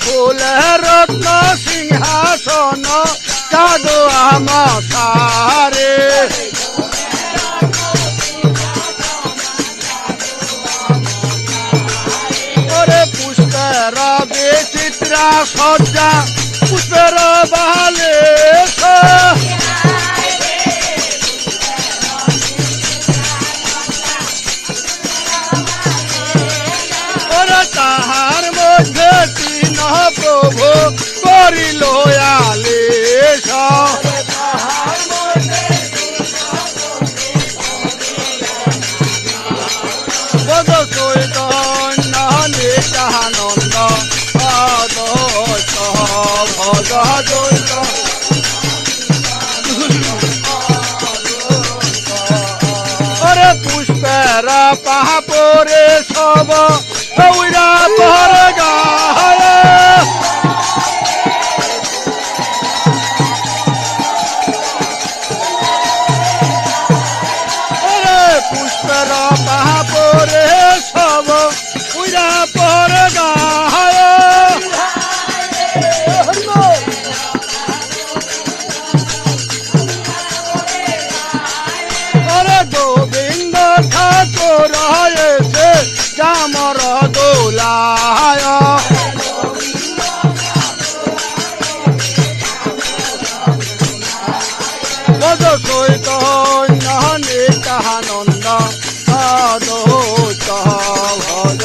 ফুলে রত্ন সিংহাসন কাদো আমারে ওরে পুষ্পের বিচিত্রা সজ্জা পুষ্পের বালে ওরে পুষ্পের পাহাপরে সব ওইরা পর গায় পুষ্পের পাহাপরে বদ চৈতন্য নিত্যানন্দ আদোচ ভজ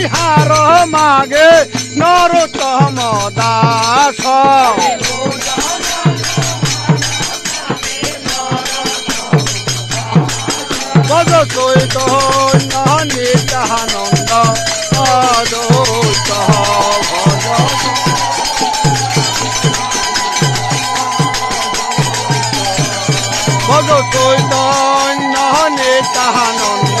বিহার মাগে নরোত্তম দাস। পদ চৈতন্য নিত্যানন্দ অদৌত ভজ ভজ চৈতন্য নিত্যানন্দ